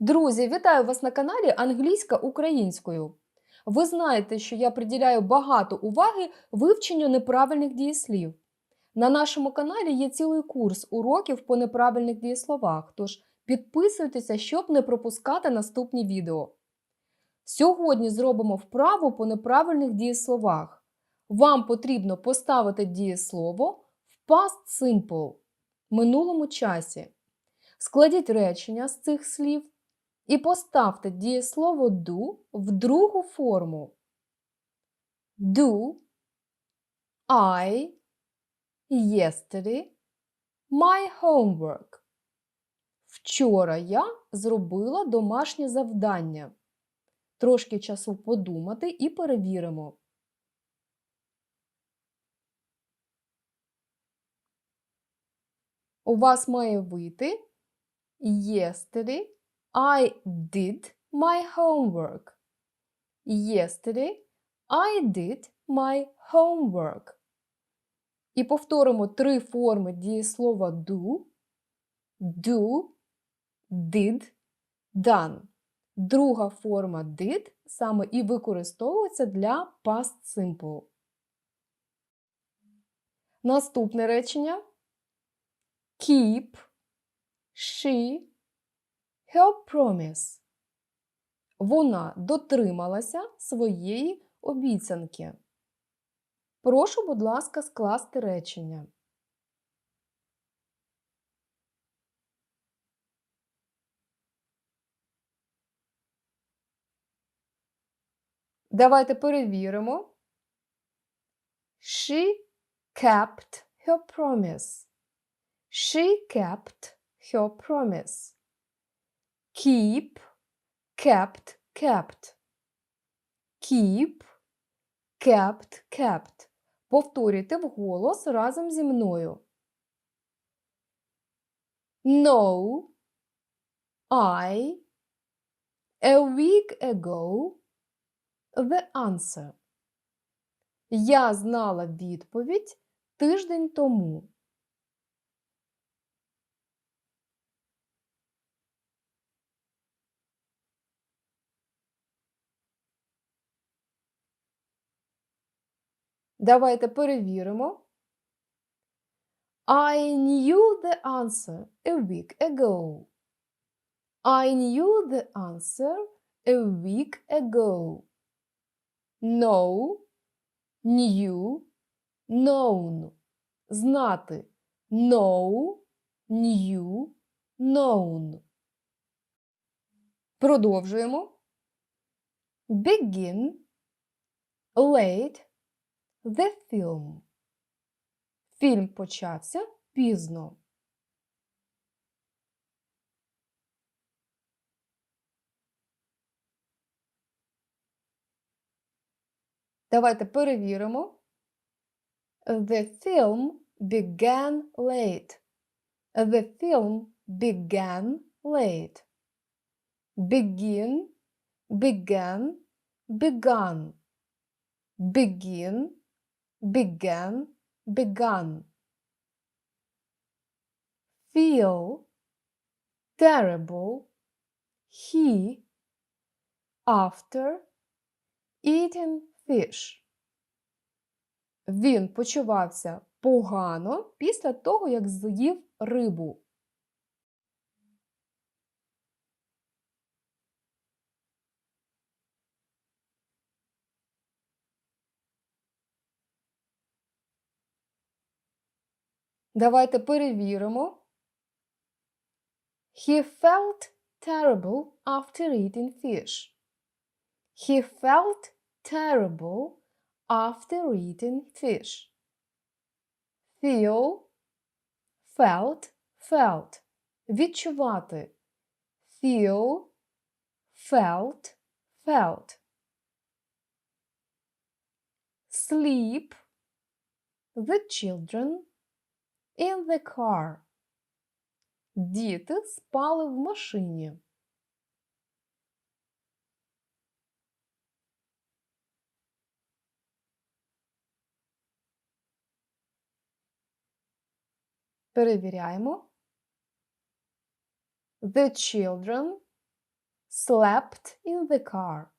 Друзі, вітаю вас на каналі Англійська українською. Ви знаєте, що я приділяю багато уваги вивченню неправильних дієслів. На нашому каналі є цілий курс уроків по неправильних дієсловах, тож підписуйтеся, щоб не пропускати наступні відео. Сьогодні зробимо вправу по неправильних дієсловах. Вам потрібно поставити дієслово в past simple минулому часі. Складіть речення з цих слів і поставте дієслово do в другу форму. Do I yesterday my homework. Вчора я зробила домашнє завдання. Трошки часу подумати і перевіримо. У вас має вийти Yesterday I did my homework. Yesterday I did my homework. І повторимо три форми дієслова do. Do, did, done. Друга форма did саме і використовується для past simple. Наступне речення keep, she, her promise. Вона дотрималася своєї обіцянки. Прошу, будь ласка, скласти речення. Давайте перевіримо. She kept her promise. She kept her promise. Keep, kept, kept. Keep, kept, kept. Повторюйте вголос разом зі мною. No, I, a week ago, the answer. Я знала відповідь тиждень тому. Давайте перевіримо. I knew the answer a week ago. I knew the answer a week ago. Know, knew, known. Знати. Know, knew, known. Продовжуємо. Begin, late, The film. Фільм почався пізно. Давайте перевіримо. The film began late. The film began late. Begin, began, begun. Begin, began, begun. Feel, terrible, he, after, eating fish. Він почувався погано після того, як з'їв рибу. Давайте перевіримо. He felt terrible after eating fish. He felt terrible after eating fish. Feel, felt, felt. Відчувати. Feel, felt, felt. Sleep. The children in the car. Діти спали в машині. Перевіряємо. The children slept in the car.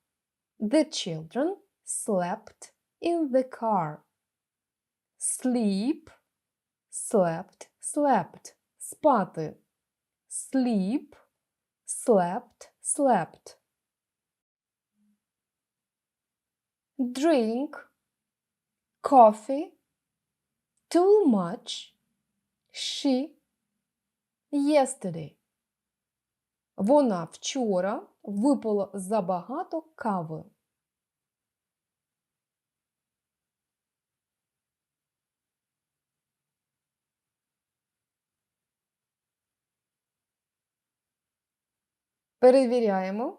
The children slept in the car. Sleep, slept, slept. Спати. Sleep, slept, slept. Drink, coffee, too much, she, yesterday. Вона вчора випила забагато кави. Перевіряємо.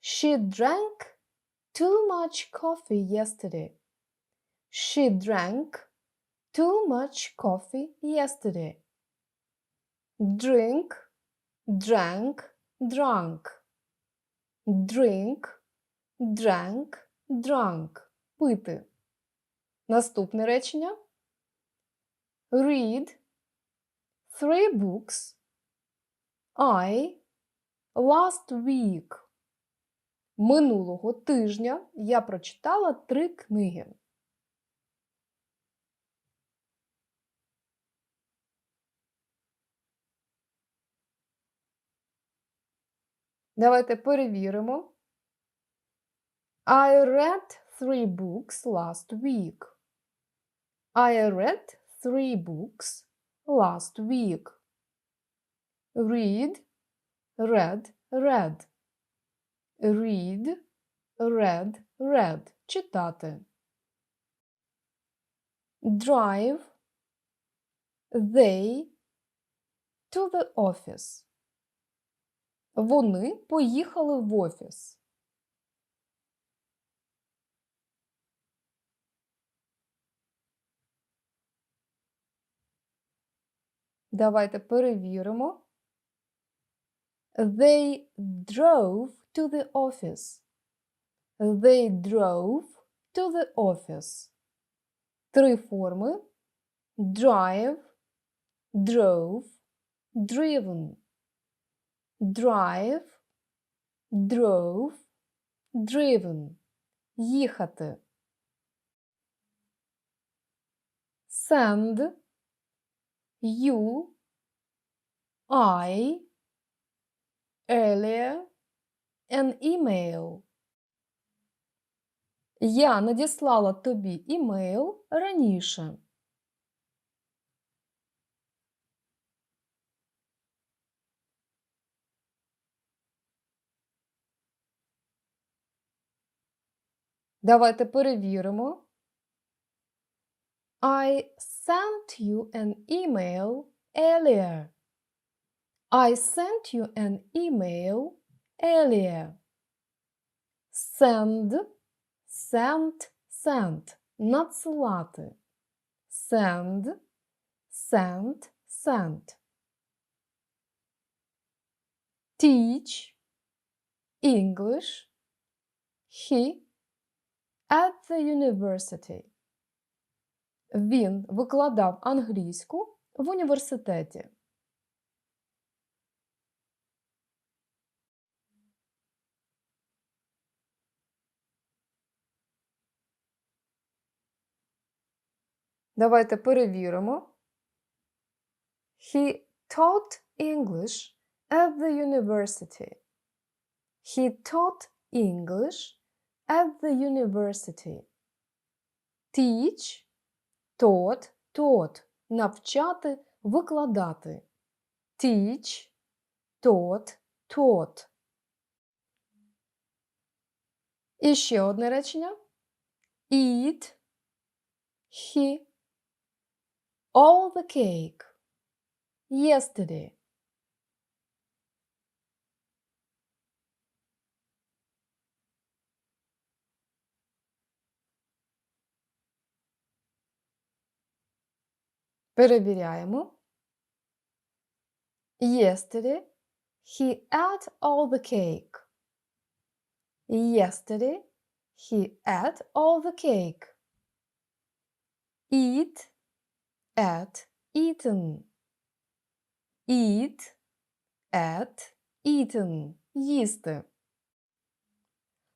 She drank too much coffee yesterday. She drank too much coffee yesterday. Drink, drank, drunk. Drink, drank, drunk. Пити. Наступне речення. Read three books I last week. Минулого тижня я прочитала три книги. Давайте перевіримо. I read three books last week. I read three books last week. Read, read, read. Read, read, read. Читати. Drive. They to the office. Вони поїхали в офіс. Давайте перевіримо. They drove to the office. They drove to the office. Три форми. Drive, drove, driven. Drive, drove, driven. Їхати. Send, you, I, earlier, an email. Я надіслала тобі імейл раніше. Давайте перевіримо. I sent you an email earlier. I sent you an email earlier. Send, sent, sent. Надсилати. Send, sent, sent. Teach English. He at the university. Він викладав англійську в університеті. Давайте перевіримо. He taught English at the university. He taught English at the university. Teach taught, taught навчати, викладати. Teach, taught, taught. І ще одне речення. Eat, he, all the cake. Yesterday. Перевіряємо. Yesterday he ate all the cake. Yesterday he ate all the cake. Eat, ate, eaten. Eat, ate, eaten. їсти.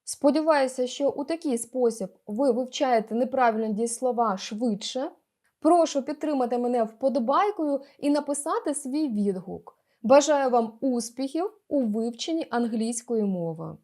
Сподіваюся, що у такий спосіб ви вивчаєте неправильні дієслова швидше. Прошу підтримати мене вподобайкою і написати свій відгук. Бажаю вам успіхів у вивченні англійської мови.